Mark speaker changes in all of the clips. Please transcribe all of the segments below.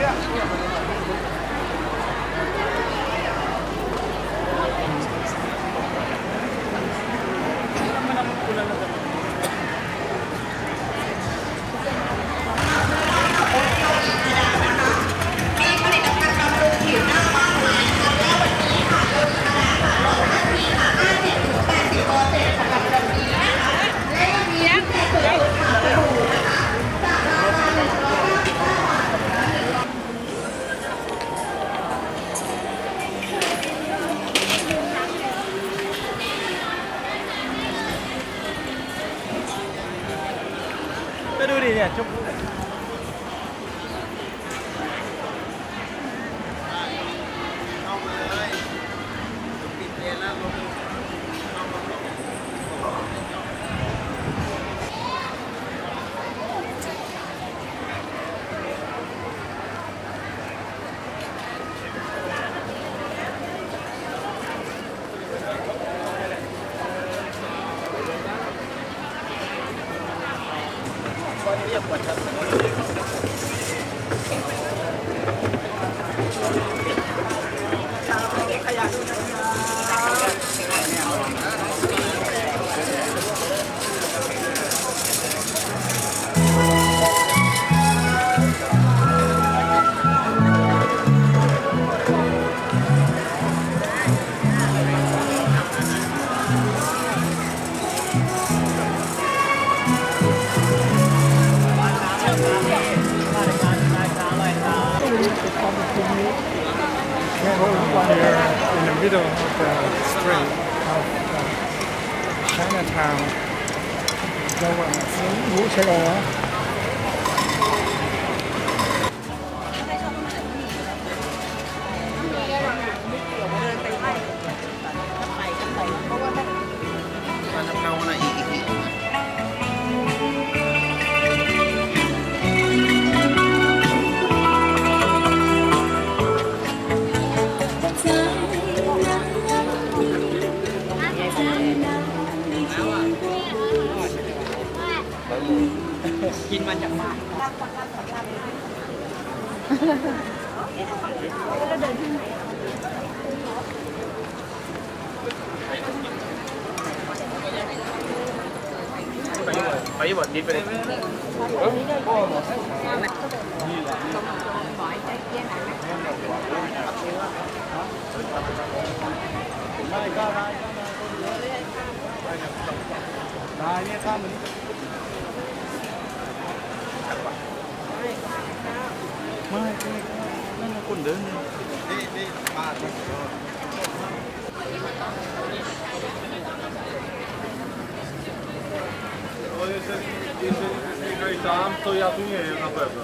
Speaker 1: Yeah. ไปยี่บอดดิไปเลย tym? No jeżeli,
Speaker 2: jeżeli tam, to ja tu nie jem na pewno.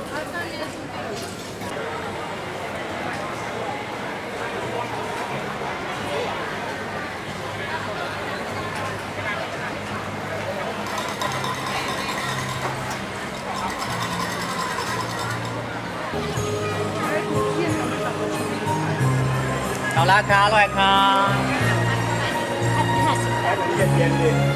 Speaker 3: เอาละครัอร่อย
Speaker 4: ค่ะ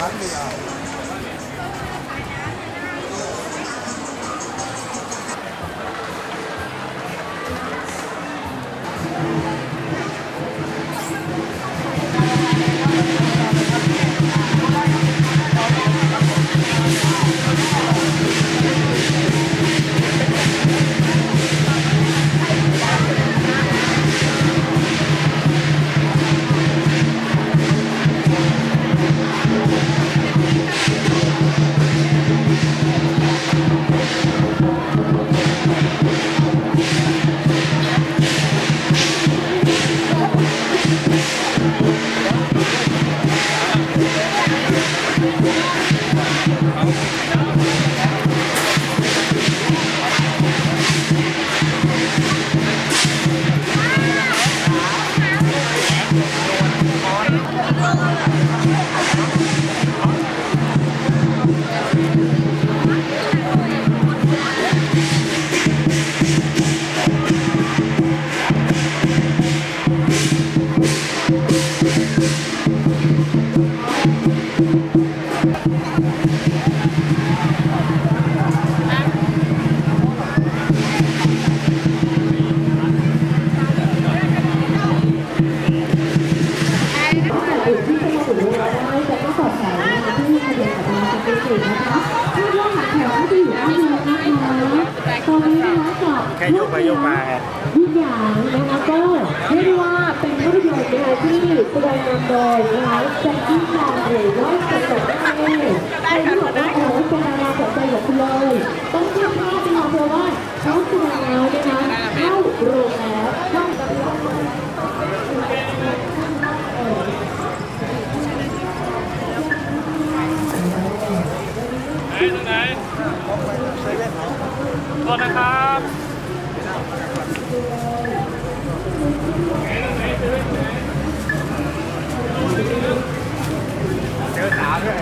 Speaker 4: Hadi ya.
Speaker 5: แค่ยกไปยกมาไง
Speaker 6: ทุกอย่างนะคะก็เรียกได้ว่าเป็นภาพยนตร์นะคะที่แสดงนำโดยนะคะแจ็คกี้ชานหรือว่าสมเด็จแม่ใครที่บอกว่าโอ้ยเป็นดาราสนใจกับคุณเลยต้องเชื่อมภาพนะคะเพราะว่าเขาแสดงแล้วนะคะเข้าโรงแล้วเข้ากับโรง
Speaker 5: ไหนตรงไหนโทษนะครับเจอสาว ด้วย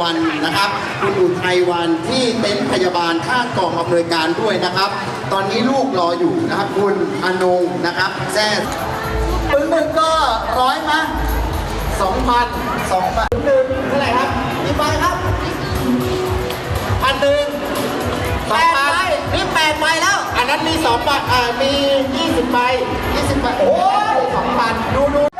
Speaker 2: วันนะครับ คุ
Speaker 7: ณอุทัยวันที่เต็นท์พยาบาลข้างกองอำนวยการด้วยนะครับ ตอนนี้ลูกรออยู่นะครับ คุณอนงนะครับแซ่ปึ้งหนึ่งก็ร้อยมาสองพันสองพันหนึ่งเท่าไหร่ครับกี่ใบครับพันหนึ่งสองพันนี่แปดใบแล้ว อันนั้นมีสองใบอ่ามียี่สิบใบยี่สิบใบโอ้ยสองพันดูดู